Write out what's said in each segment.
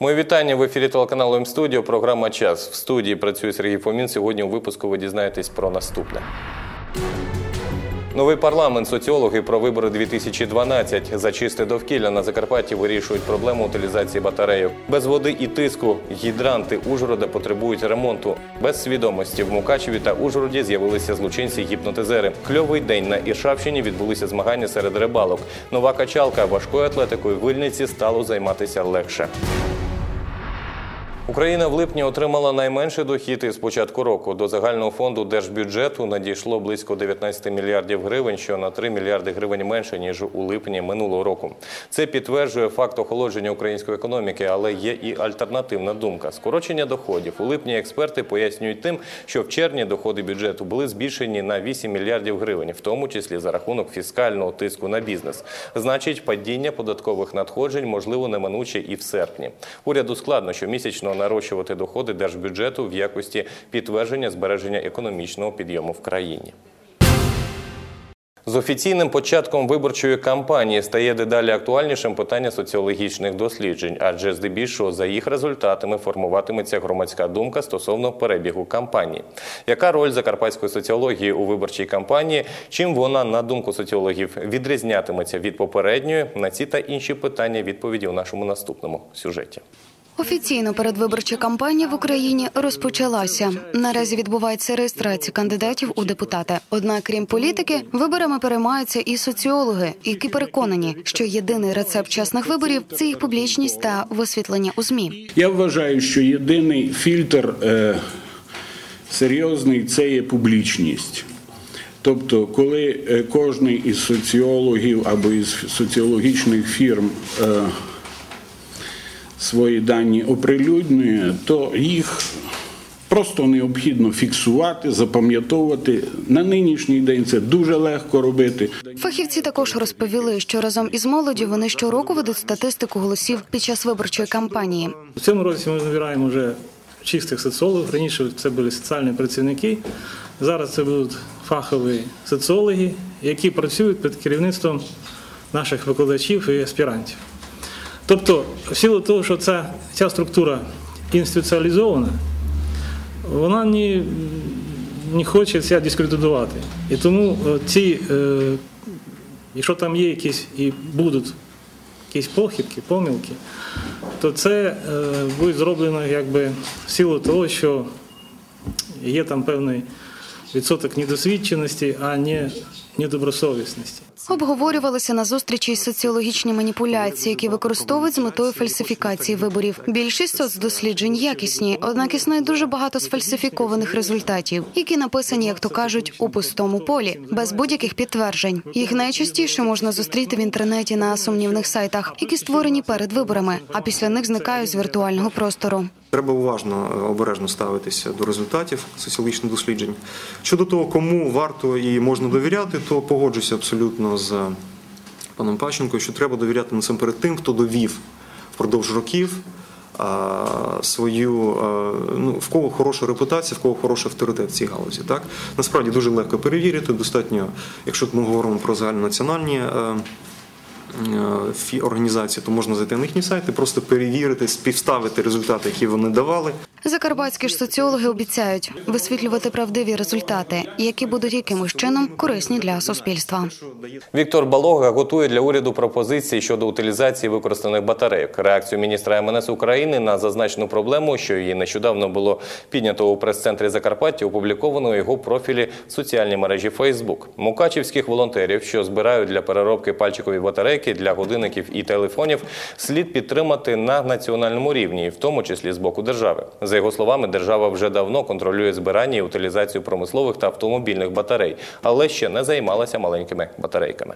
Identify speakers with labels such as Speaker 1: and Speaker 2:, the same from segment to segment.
Speaker 1: Моє вітання в ефірі телеканалу М-студіо. Програма Час в студії працює Сергій Фомін. Сьогодні у випуску ви дізнаєтесь про наступне. Новий парламент, соціологи про вибори 2012. За чисте довкілля на Закарпатті вирішують проблему утилізації батарейок. Без води і тиску гідранти Ужгорода потребують ремонту. Без свідомості в Мукачеві та Ужгороді з'явилися злочинці-гіпнотизери. Кльовий день на Іршавщині відбулися змагання серед рибалок. Нова качалка важкою атлетикою Вильниці стало займатися легше. Україна в липні отримала найменший дохід із початку року. До загального фонду держбюджету надійшло близько 19 мільярдів гривень, що на 3 мільярди гривень менше ніж у липні минулого року. Це підтверджує факт охолодження української економіки, але є і альтернативна думка. Скорочення доходів у липні експерти пояснюють тим, що в червні доходи бюджету були збільшені на 8 мільярдів гривень, в тому числі за рахунок фіскального тиску на бізнес. Значить, падіння податкових надходжень можливо неминуче і в серпні. Уряду складно щомісячно нарощувати доходи держбюджету в якості підтвердження збереження економічного підйому в країні. З офіційним початком виборчої кампанії стає дедалі актуальнішим питання соціологічних досліджень, адже здебільшого за їх результатами формуватиметься громадська думка стосовно перебігу кампанії. Яка роль закарпатської соціології у виборчій кампанії? Чим вона, на думку соціологів, відрізнятиметься від попередньої? На ці та інші питання відповіді у нашому наступному сюжеті.
Speaker 2: Офіційно передвиборча кампанія в Україні розпочалася. Наразі відбувається реєстрація кандидатів у депутати. Однак, крім політики, виборами переймаються і соціологи, які переконані, що єдиний рецепт чесних виборів це їх публічність та висвітлення у змі.
Speaker 3: Я вважаю, що єдиний фільтр е, серйозний це є публічність. Тобто, коли е, кожний із соціологів або із соціологічних фірм е, свої дані оприлюднює, то їх просто необхідно фіксувати, запам'ятовувати. На нинішній день це дуже легко робити.
Speaker 2: Фахівці також розповіли, що разом із молоддю вони щороку ведуть статистику голосів під час виборчої кампанії.
Speaker 4: У цьому році ми набираємо вже чистих соціологів. Раніше це були соціальні працівники. Зараз це будуть фахові соціологи, які працюють під керівництвом наших викладачів і аспірантів. Тобто, в силу того, що ця, ця структура інституціалізована, вона не, не хоче це дискредитувати. І тому е, ці, е, якщо там є якісь і будуть якісь похибки, помилки, то це е, буде зроблено якби в силу того, що є там певний відсоток недосвідченості, а не недобросовісності.
Speaker 2: Обговорювалися на зустрічі й соціологічні маніпуляції, які використовують з метою фальсифікації виборів. Більшість соцдосліджень якісні, однак існує дуже багато сфальсифікованих результатів, які написані, як то кажуть, у пустому полі, без будь-яких підтверджень. Їх найчастіше можна зустріти в інтернеті на сумнівних сайтах, які створені перед виборами, а після них зникають з віртуального простору.
Speaker 5: Треба уважно обережно ставитися до результатів соціологічних досліджень. Щодо того, кому варто і можна довіряти, то погоджуся абсолютно з паном Пащенко, що треба довіряти насамперед тим, хто довів впродовж років свою ну в кого хороша репутація, в кого хороший авторитет в цій галузі. Так насправді дуже легко перевірити. Достатньо, якщо ми говоримо про загальнонаціональні організації, то можна зайти на їхні сайти, просто перевірити, співставити результати, які вони давали.
Speaker 2: Закарпатські ж соціологи обіцяють висвітлювати правдиві результати, які будуть якимось чином корисні для суспільства.
Speaker 1: Віктор Балога готує для уряду пропозиції щодо утилізації використаних батарейок. Реакцію міністра МНС України на зазначену проблему, що її нещодавно було піднято у прес-центрі Закарпаття, опубліковано у його профілі в соціальній мережі Фейсбук. Мукачівських волонтерів, що збирають для переробки пальчикові батарейки для годинників і телефонів, слід підтримати на національному рівні, в тому числі з боку держави. За його словами, держава вже давно контролює збирання і утилізацію промислових та автомобільних батарей, але ще не займалася маленькими батарейками.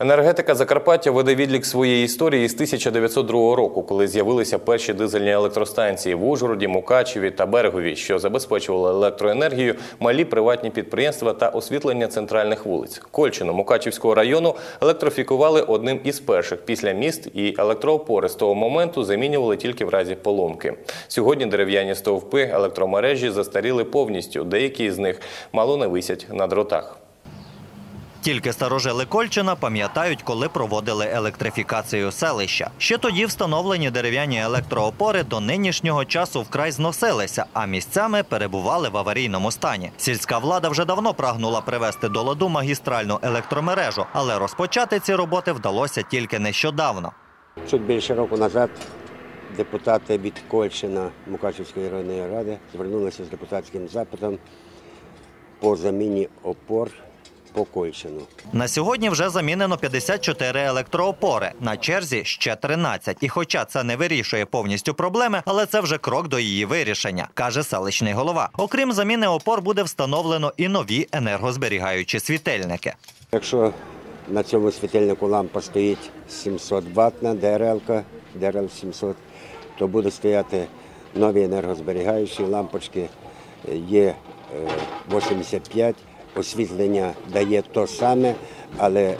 Speaker 1: Енергетика Закарпаття веде відлік своєї історії з 1902 року, коли з'явилися перші дизельні електростанції в Ужгороді, Мукачеві та Берегові, що забезпечували електроенергію, малі приватні підприємства та освітлення центральних вулиць. Кольчину Мукачівського району електрифікували одним із перших після міст, і електроопори з того моменту замінювали тільки в разі поломки. Сьогодні дерев'яні стовпи електромережі застаріли повністю. Деякі з них мало не висять на дротах.
Speaker 6: Тільки старожили Кольчина пам'ятають, коли проводили електрифікацію селища. Ще тоді встановлені дерев'яні електроопори до нинішнього часу вкрай зносилися, а місцями перебували в аварійному стані. Сільська влада вже давно прагнула привести до ладу магістральну електромережу, але розпочати ці роботи вдалося тільки нещодавно.
Speaker 7: Чуть більше року назад депутати від Кольщина Мукачівської районної ради звернулися з депутатським запитом по заміні опор по
Speaker 6: На сьогодні вже замінено 54 електроопори. На черзі ще 13. І хоча це не вирішує повністю проблеми, але це вже крок до її вирішення, каже селищний голова. Окрім заміни опор, буде встановлено і нові енергозберігаючі світильники.
Speaker 7: Якщо на цьому світильнику лампа стоїть 700 ватна ДРЛ, ДРЛ 700, то буде стояти нові енергозберігаючі лампочки. Є е, 85, освітлення дає то саме, але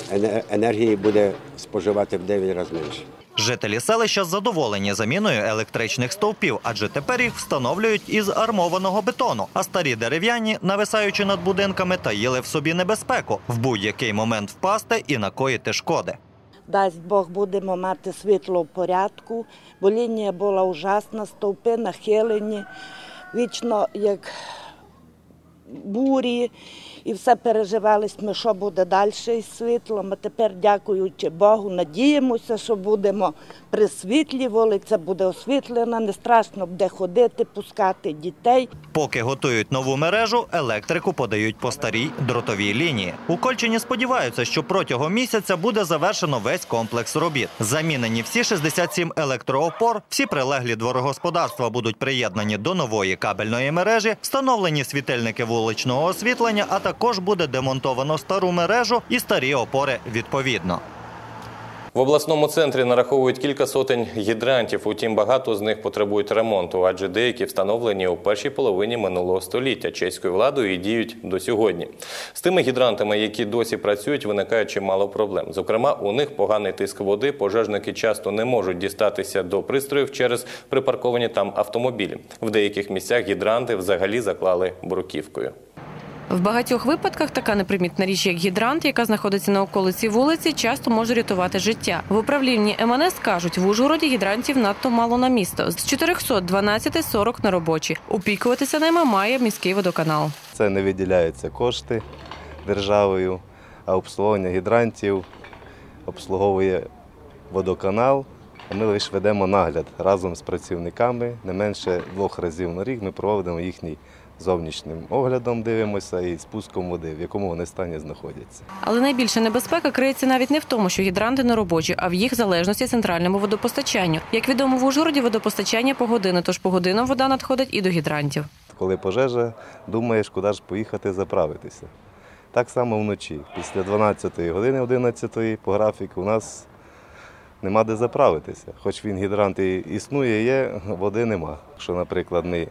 Speaker 7: енергії буде споживати в 9 разів менше.
Speaker 6: Жителі селища задоволені заміною електричних стовпів, адже тепер їх встановлюють із армованого бетону. А старі дерев'яні, нависаючи над будинками, таїли в собі небезпеку в будь-який момент впасти і накоїти шкоди.
Speaker 8: Дасть Бог, будемо мати світло в порядку, бо лінія була ужасна, стовпи нахилені, вічно як бурі, і все переживали що буде далі із світлом. А тепер, дякуючи Богу, надіємося, що будемо при світлі, вулиця буде освітлена, не страшно буде ходити, пускати дітей.
Speaker 6: Поки готують нову мережу, електрику подають по старій дротовій лінії. У Кольчині сподіваються, що протягом місяця буде завершено весь комплекс робіт. Замінені всі 67 електроопор, всі прилеглі дворогосподарства будуть приєднані до нової кабельної мережі, встановлені світильники вуличного освітлення, а також буде демонтовано стару мережу і старі опори відповідно.
Speaker 1: В обласному центрі нараховують кілька сотень гідрантів, утім багато з них потребують ремонту, адже деякі встановлені у першій половині минулого століття чеською владою і діють до сьогодні. З тими гідрантами, які досі працюють, виникає чимало проблем. Зокрема, у них поганий тиск води, пожежники часто не можуть дістатися до пристроїв через припарковані там автомобілі. В деяких місцях гідранти взагалі заклали бруківкою.
Speaker 9: В багатьох випадках така непримітна річ, як гідрант, яка знаходиться на околиці вулиці, часто може рятувати життя. В управлінні МНС кажуть, в Ужгороді гідрантів надто мало на місто. З 412 – 40 на робочі. Опікуватися ними має міський водоканал.
Speaker 10: Це не виділяються кошти державою, а обслуговування гідрантів обслуговує водоканал. Ми лише ведемо нагляд разом з працівниками. Не менше двох разів на рік ми проводимо їхній зовнішнім оглядом, дивимося і спуском води, в якому вони стані знаходяться.
Speaker 9: Але найбільша небезпека криється навіть не в тому, що гідранти не робочі, а в їх залежності центральному водопостачанню. Як відомо, в Ужгороді водопостачання по годину, тож по годинам вода надходить і до гідрантів.
Speaker 10: Коли пожежа, думаєш, куди ж поїхати заправитися. Так само вночі. Після 12 години, 11 по графіку у нас нема де заправитися. Хоч він гідрант і існує, є, води нема. Якщо, наприклад, ми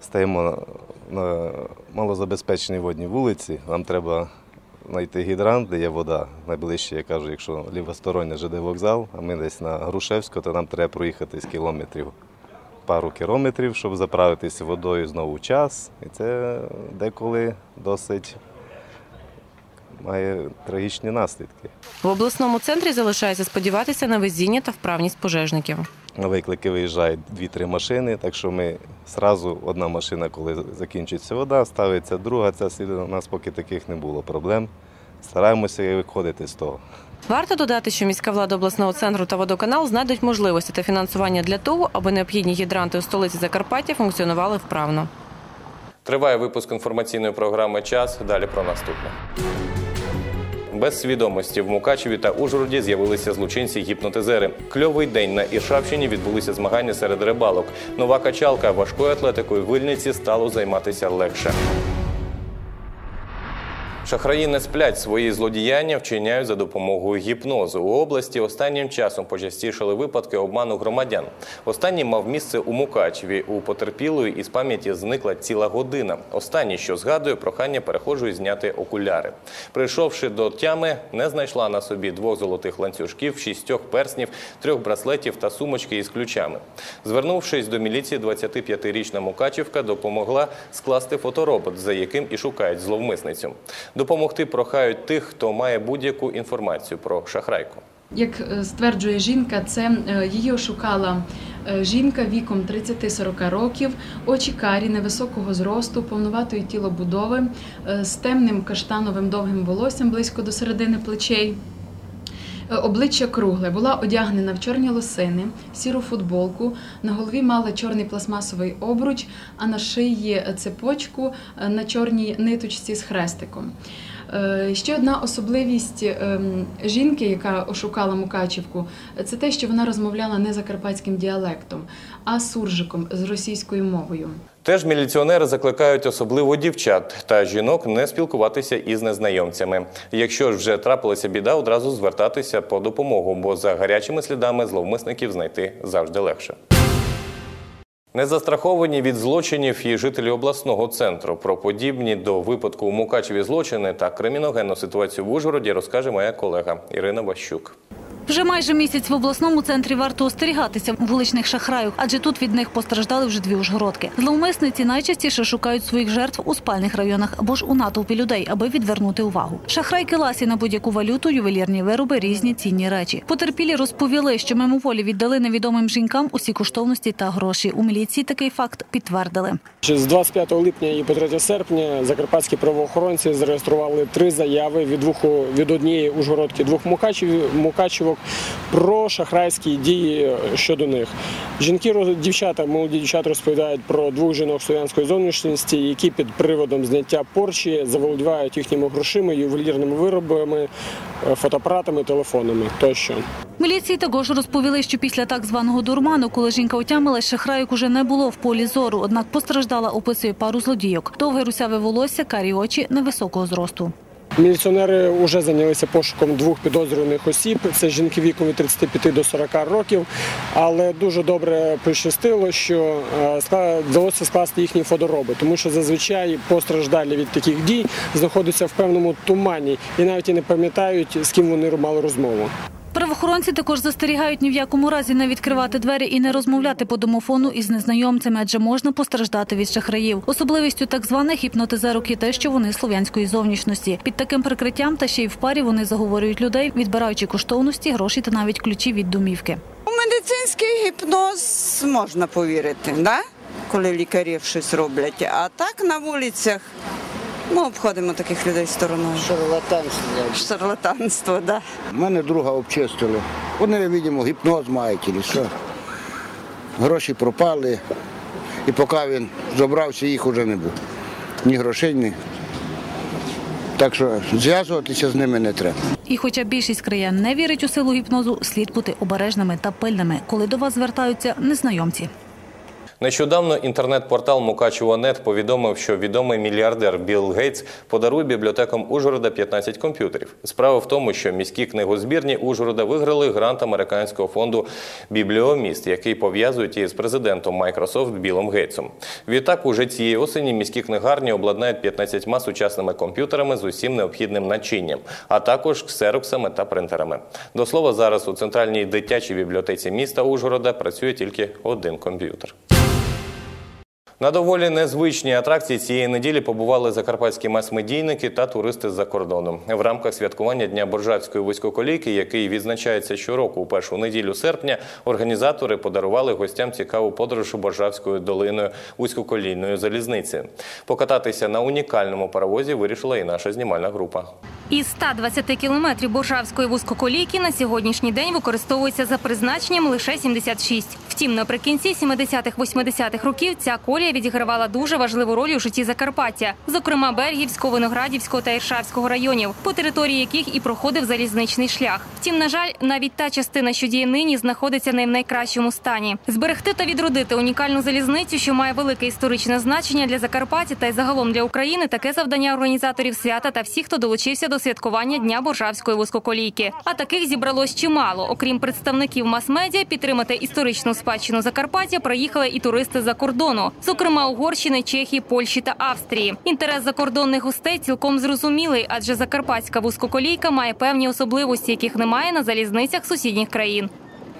Speaker 10: стаємо на малозабезпеченій водній вулиці, нам треба знайти гідрант, де є вода. Найближче, я кажу, якщо лівостороння ЖД вокзал, а ми десь на Грушевську, то нам треба проїхати з кілометрів пару кілометрів, щоб заправитися водою знову час. І це деколи досить має трагічні наслідки.
Speaker 9: В обласному центрі залишається сподіватися на везіння та вправність пожежників.
Speaker 10: На виклики виїжджають дві-три машини, так що ми зразу одна машина, коли закінчиться вода, ставиться друга, ця слід у нас поки таких не було проблем. Стараємося і виходити з того.
Speaker 9: Варто додати, що міська влада обласного центру та водоканал знайдуть можливості та фінансування для того, аби необхідні гідранти у столиці Закарпаття функціонували вправно.
Speaker 1: Триває випуск інформаційної програми Час. Далі про наступне. Без свідомості в Мукачеві та Ужгороді з'явилися злочинці-гіпнотизери. Кльовий день на Іршавщині відбулися змагання серед рибалок. Нова качалка важкою атлетикою Вильниці стало займатися легше. Шахраї не сплять свої злодіяння, вчиняють за допомогою гіпнозу. У області останнім часом почастішали випадки обману громадян. Останній мав місце у Мукачеві. У потерпілої із пам'яті зникла ціла година. Останній, що згадує, прохання перехожої зняти окуляри. Прийшовши до тями, не знайшла на собі двох золотих ланцюжків, шістьох перснів, трьох браслетів та сумочки із ключами. Звернувшись до міліції, 25-річна Мукачівка допомогла скласти фоторобот, за яким і шукають зловмисницю. Допомогти прохають тих, хто має будь-яку інформацію про шахрайку.
Speaker 11: Як е, стверджує жінка, це е, її ошукала е, жінка віком 30-40 років, очі карі, невисокого зросту, повноватої тілобудови, з темним каштановим довгим волоссям близько до середини плечей. Е, Обличчя кругле, була одягнена в чорні лосини, сіру футболку. На голові мала чорний пластмасовий обруч, а на шиї цепочку е, на чорній ниточці з хрестиком. Е, Ще одна особливість ем, жінки, яка ошукала Мукачівку, це те, що вона розмовляла не закарпатським діалектом, а суржиком з російською мовою.
Speaker 1: Теж міліціонери закликають особливо дівчат та жінок не спілкуватися із незнайомцями. Якщо ж вже трапилася біда, одразу звертатися по допомогу, бо за гарячими слідами зловмисників знайти завжди легше. Не застраховані від злочинів і жителі обласного центру. Про подібні до випадку у Мукачеві злочини та криміногенну ситуацію в Ужгороді розкаже моя колега Ірина Ващук.
Speaker 12: Вже майже місяць в обласному центрі варто остерігатися вуличних шахраїв, адже тут від них постраждали вже дві ужгородки. Зловмисниці найчастіше шукають своїх жертв у спальних районах або ж у натовпі людей, аби відвернути увагу. Шахрайки ласі на будь-яку валюту, ювелірні вироби, різні цінні речі. Потерпілі розповіли, що мимоволі віддали невідомим жінкам усі коштовності та гроші. У міліції такий факт підтвердили.
Speaker 13: З 25 липня і по 3 серпня закарпатські правоохоронці зареєстрували три заяви від двох від однієї ужгородки двох мукачів, мукачівок про шахрайські дії щодо них. Жінки дівчата, молоді дівчата розповідають про двох жінок слов'янської зовнішності, які під приводом зняття порчі заволодівають їхніми грошима, ювелірними виробами, е, фотоапаратами, телефонами тощо.
Speaker 12: Міліції також розповіли, що після так званого дурману, коли жінка отямилась, шахрайок уже не було в полі зору. Однак постраждала, описує пару злодійок. Довге русяве волосся, карі очі невисокого зросту.
Speaker 13: Міліціонери вже зайнялися пошуком двох підозрюваних осіб. Це жінки віком від 35 до 40 років. Але дуже добре пощастило, що е, вдалося скласти їхні фотороби, тому що зазвичай постраждалі від таких дій знаходяться в певному тумані і навіть і не пам'ятають, з ким вони мали розмову.
Speaker 12: Правоохоронці також застерігають ні в якому разі не відкривати двері і не розмовляти по домофону із незнайомцями, адже можна постраждати від шахраїв. Особливістю так званих гіпнотизерок є те, що вони слов'янської зовнішності. Під таким прикриттям та ще й в парі вони заговорюють людей, відбираючи коштовності, гроші та навіть ключі від домівки.
Speaker 14: У медицинський гіпноз можна повірити, да? коли лікарі щось роблять. А так на вулицях ми обходимо таких людей стороною.
Speaker 15: Шарлатанство.
Speaker 14: Шарлатанство, да.
Speaker 15: У мене друга обчистили. Вони, видимо, гіпноз мають чи що. Гроші пропали. І поки він забрався, їх уже не було. Ні грошей, ні. Так що зв'язуватися з ними не треба.
Speaker 12: І хоча більшість краян не вірить у силу гіпнозу, слід бути обережними та пильними, коли до вас звертаються незнайомці.
Speaker 1: Нещодавно інтернет-портал Мукачево.нет повідомив, що відомий мільярдер Білл Гейтс подарує бібліотекам Ужгорода 15 комп'ютерів. Справа в тому, що міські книгозбірні Ужгорода виграли грант американського фонду Бібліоміст, який пов'язують із президентом Microsoft Білом Гейтсом. Відтак, уже цієї осені міські книгарні обладнають 15 сучасними комп'ютерами з усім необхідним начинням, а також ксероксами та принтерами. До слова, зараз у центральній дитячій бібліотеці міста Ужгорода працює тільки один комп'ютер. На доволі незвичній атракції цієї неділі побували закарпатські мас-медійники та туристи з-за кордону. В рамках святкування Дня Боржавської вузькоколійки, який відзначається щороку у першу неділю серпня, організатори подарували гостям цікаву подорож Боржавською долиною вузькоколійної залізниці. Покататися на унікальному паровозі вирішила і наша знімальна група.
Speaker 16: Із 120 кілометрів Боржавської вузькоколійки на сьогоднішній день використовується за призначенням лише 76. Втім, наприкінці 70-х-80-х років ця колія відігравала дуже важливу роль у житті Закарпаття, зокрема Бергівського, Виноградівського та Іршавського районів, по території яких і проходив залізничний шлях. Втім, на жаль, навіть та частина, що діє нині, знаходиться не в найкращому стані. Зберегти та відродити унікальну залізницю, що має велике історичне значення для Закарпаття та й загалом для України, таке завдання організаторів свята та всіх, хто долучився до святкування Дня Боржавської вузькоколійки. А таких зібралось чимало. Окрім представників мас-медіа, підтримати історичну спадщину Закарпаття приїхали і туристи за кордону, зокрема Угорщини, Чехії, Польщі та Австрії. Інтерес закордонних гостей цілком зрозумілий, адже закарпатська вузькоколійка має певні особливості, яких немає на залізницях сусідніх країн.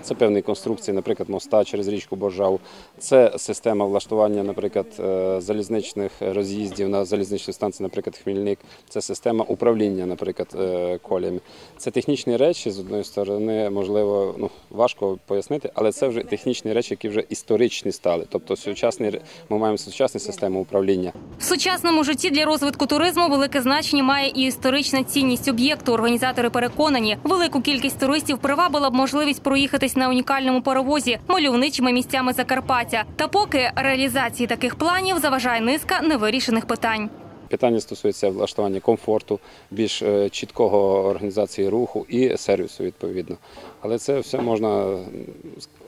Speaker 17: Це певні конструкції, наприклад, моста через річку Боржаву. Це система влаштування, наприклад, е, залізничних роз'їздів на залізничній станції, наприклад, Хмільник. Це система управління, наприклад, е, колями. Це технічні речі, з одної сторони, можливо, ну, важко пояснити, але це вже технічні речі, які вже історичні стали. Тобто сучасний, ми маємо сучасну систему управління.
Speaker 16: В сучасному житті для розвитку туризму велике значення має і історична цінність об'єкту. Організатори переконані, велику кількість туристів привабила б можливість проїхатись на унікальному паровозі мальовничими місцями Закарпаття. Та поки реалізації таких планів заважає низка невирішених питань.
Speaker 17: Питання стосується влаштування комфорту, більш е, чіткого організації руху і сервісу відповідно. Але це все можна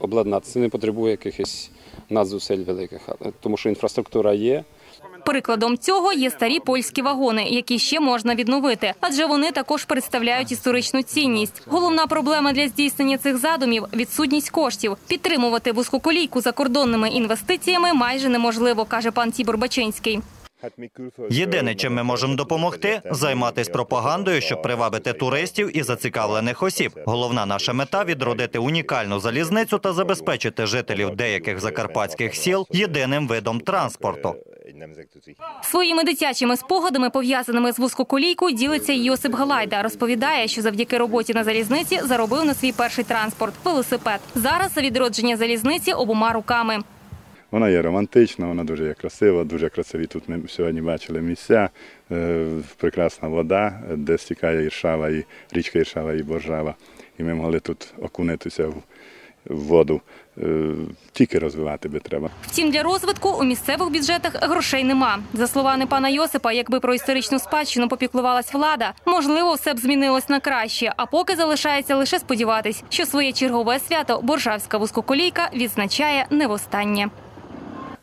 Speaker 17: обладнати. Це не потребує якихось надзусиль великих, тому що інфраструктура є.
Speaker 16: Прикладом цього є старі польські вагони, які ще можна відновити, адже вони також представляють історичну цінність. Головна проблема для здійснення цих задумів відсутність коштів. Підтримувати вузькоколійку закордонними інвестиціями майже неможливо, каже пан Тібор Бачинський.
Speaker 6: Єдине, чим ми можемо допомогти, займатися пропагандою, щоб привабити туристів і зацікавлених осіб. Головна наша мета відродити унікальну залізницю та забезпечити жителів деяких закарпатських сіл єдиним видом транспорту.
Speaker 16: Своїми дитячими спогадами, пов'язаними з вузькоколійкою, ділиться Йосип Галайда. Розповідає, що завдяки роботі на залізниці заробив на свій перший транспорт велосипед. Зараз за відродження залізниці обома руками.
Speaker 18: Вона є романтична, вона дуже є красива, дуже красиві тут ми сьогодні бачили місця. Е, Прекрасна вода, де стікає Іршава, і річка Іршава і Боржава. І ми могли тут окунутися в воду. Е, Тільки розвивати би треба.
Speaker 16: Втім, для розвитку у місцевих бюджетах грошей нема. За словами пана Йосипа, якби про історичну спадщину попіклувалась влада, можливо, все б змінилось на краще. А поки залишається лише сподіватись, що своє чергове свято боржавська вузькоколійка відзначає не востаннє.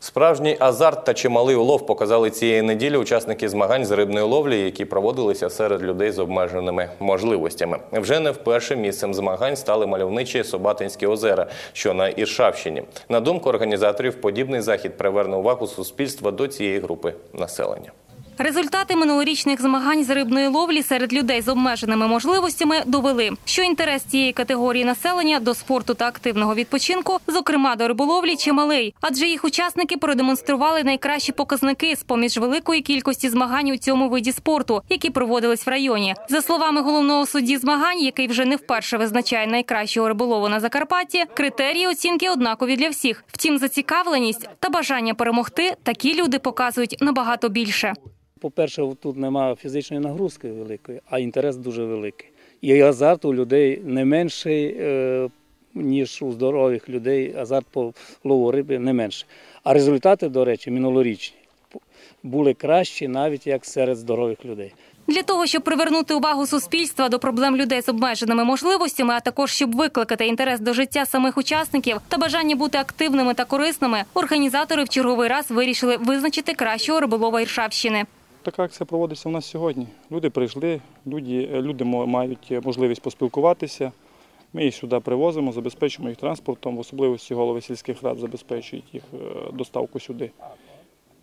Speaker 1: Справжній азарт та чималий улов показали цієї неділі учасники змагань з рибної ловлі, які проводилися серед людей з обмеженими можливостями. Вже не вперше місцем змагань стали мальовничі Собатинські озера, що на Іршавщині. На думку організаторів, подібний захід приверне увагу суспільства до цієї групи населення.
Speaker 16: Результати минулорічних змагань з рибної ловлі серед людей з обмеженими можливостями довели, що інтерес цієї категорії населення до спорту та активного відпочинку, зокрема до риболовлі, чималий, адже їх учасники продемонстрували найкращі показники з поміж великої кількості змагань у цьому виді спорту, які проводились в районі. За словами головного судді змагань, який вже не вперше визначає найкращого риболову на Закарпатті, критерії оцінки однакові для всіх. Втім, зацікавленість та бажання перемогти такі люди показують набагато більше.
Speaker 19: По-перше, тут немає фізичної нагрузки великої, а інтерес дуже великий. І азарт у людей не менший, е, ніж у здорових людей. Азарт по лову риби не менший. А результати, до речі, минулорічні були кращі навіть як серед здорових людей.
Speaker 16: Для того, щоб привернути увагу суспільства до проблем людей з обмеженими можливостями, а також щоб викликати інтерес до життя самих учасників та бажання бути активними та корисними, організатори в черговий раз вирішили визначити кращого риболова Іршавщини.
Speaker 20: Така акція проводиться у нас сьогодні. Люди прийшли, люди, люди мають можливість поспілкуватися. Ми їх сюди привозимо, забезпечуємо їх транспортом, в особливості голови сільських рад забезпечують їх е, доставку сюди.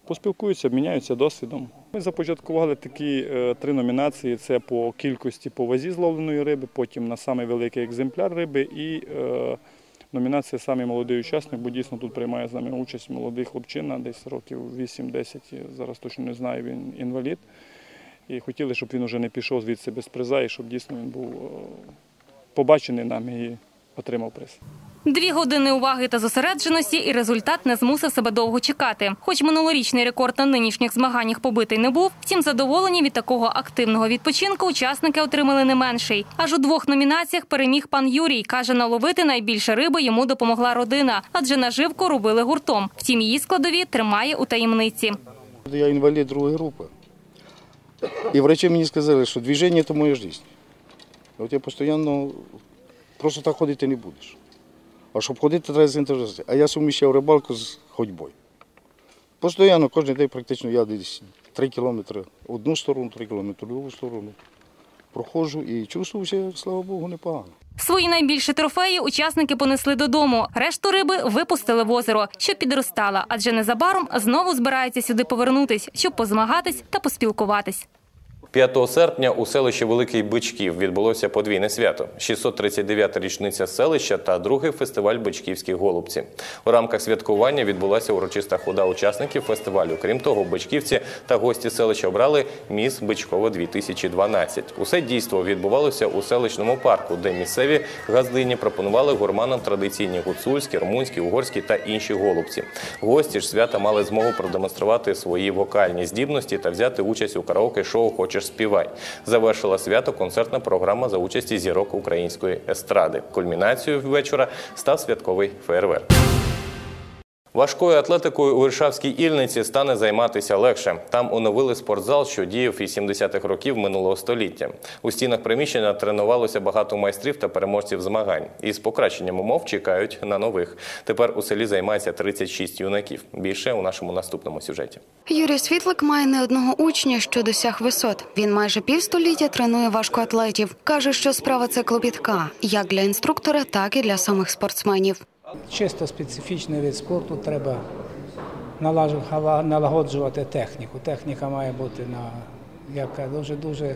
Speaker 20: Поспілкуються, обміняються досвідом. Ми започаткували такі е, три номінації: це по кількості по вазі зловленої риби, потім на самий великий екземпляр риби і е, номінація Самий молодий учасник, бо дійсно тут приймає з нами участь молодий хлопчина, десь років 8-10, зараз точно не знаю, він інвалід. І хотіли, щоб він вже не пішов звідси без приза, і щоб дійсно він був е, побачений нами отримав приз.
Speaker 16: Дві години уваги та зосередженості, і результат не змусив себе довго чекати. Хоч минулорічний рекорд на нинішніх змаганнях побитий не був, втім задоволені від такого активного відпочинку учасники отримали не менший. Аж у двох номінаціях переміг пан Юрій. каже, наловити найбільше риби йому допомогла родина, адже наживку робили гуртом. Втім, її складові тримає у таємниці.
Speaker 21: Я інвалід другої групи. І врачі мені сказали, що движення – це моя життя. От я постійно просто так ходити не будеш. А щоб ходити, треба заінтересуватися. А я суміщав рибалку з ходьбою. Постійно, кожен день практично я десь 3 кілометри одну сторону, 3 кілометри другу сторону. Проходжу і чувствую слава Богу, непогано.
Speaker 16: Свої найбільші трофеї учасники понесли додому. Решту риби випустили в озеро, що підростала, адже незабаром знову збираються сюди повернутись, щоб позмагатись та поспілкуватись.
Speaker 1: 5 серпня у селищі Великий Бичків відбулося подвійне свято. 639-та річниця селища та другий фестиваль Бичківські голубці. У рамках святкування відбулася урочиста хода учасників фестивалю. Крім того, бичківці та гості селища обрали міс Бичкова 2012. Усе дійство відбувалося у селищному парку, де місцеві газдині пропонували гурманам традиційні гуцульські, румунські, угорські та інші голубці. Гості ж свята мали змогу продемонструвати свої вокальні здібності та взяти участь у караоке-шоу Хочеш співай. Завершила свято концертна програма за участі зірок української естради. Кульмінацією вечора став святковий фейерверк. Важкою атлетикою у Іршавській Ільниці стане займатися легше. Там оновили спортзал, що діяв із 70-х років минулого століття. У стінах приміщення тренувалося багато майстрів та переможців змагань. Із покращенням умов чекають на нових. Тепер у селі займається 36 юнаків. Більше у нашому наступному сюжеті.
Speaker 2: Юрій Світлик має не одного учня, що досяг висот. Він майже півстоліття тренує важкоатлетів. каже, що справа це клопітка, як для інструктора, так і для самих спортсменів.
Speaker 22: Чисто специфічний вид спорту треба налагоджувати техніку. Техніка має бути на яка дуже дуже,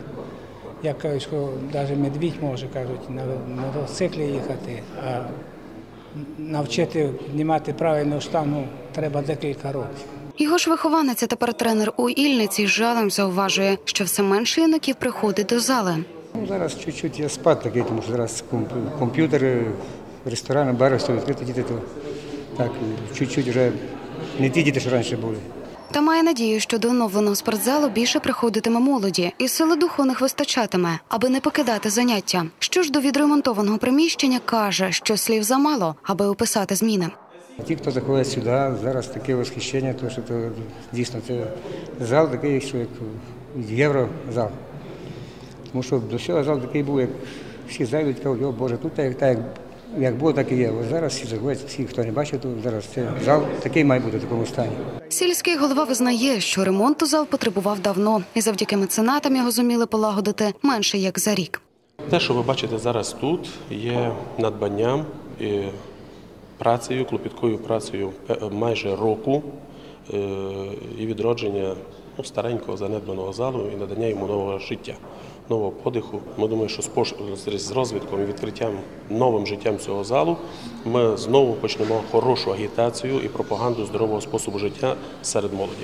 Speaker 22: як кажуть, що навіть медвідь може кажуть, на мотоциклі їхати, а навчити піднімати правильну штангу треба декілька років.
Speaker 2: Його ж вихованець, а тепер тренер у Ільниці, з жалем зауважує, що все менше юнаків приходить до зали.
Speaker 23: Ну, зараз чуть-чуть я спад такий, тому що зараз комп- комп'ютери, ресторани, бари все відкрито, діти то так, чуть-чуть вже не ті діти, що раніше були.
Speaker 2: Та має надію, що до оновленого спортзалу більше приходитиме молоді, і сили духу них вистачатиме, аби не покидати заняття. Що ж до відремонтованого приміщення каже, що слів замало, аби описати зміни.
Speaker 23: Ті, хто заходить сюди, зараз таке восхищення, тому що то, дійсно це зал такий, що як єврозал. Тому що до цього зал такий був, як всі зайдуть, кажуть, о Боже, тут так, так як, було, так і є. Ось зараз всі заходять, всі, хто не бачив, то зараз це зал такий має бути в такому стані.
Speaker 2: Сільський голова визнає, що ремонту зал потребував давно, і завдяки меценатам його зуміли полагодити менше як за рік.
Speaker 24: Те, що ви бачите зараз тут, є надбанням і працею, клопіткою працею е, майже року е, і відродження ну, старенького занедбаного залу і надання йому нового життя, нового подиху. Ми думаємо, що з розвитком і відкриттям новим життям цього залу ми знову почнемо хорошу агітацію і пропаганду здорового способу життя серед молоді.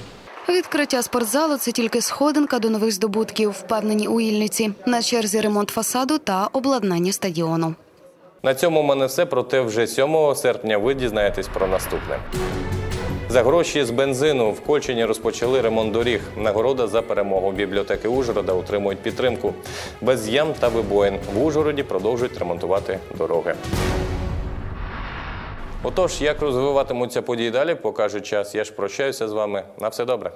Speaker 2: Відкриття спортзалу це тільки сходинка до нових здобутків, впевнені у Ільниці. На черзі ремонт фасаду та обладнання стадіону.
Speaker 1: На цьому в мене все. Проте вже 7 серпня ви дізнаєтесь про наступне. За гроші з бензину в Кольчині розпочали ремонт доріг. Нагорода за перемогу. Бібліотеки Ужгорода отримують підтримку. Без ям та вибоїн в Ужгороді продовжують ремонтувати дороги. Отож, як розвиватимуться події далі, покаже час. Я ж прощаюся з вами. На все добре.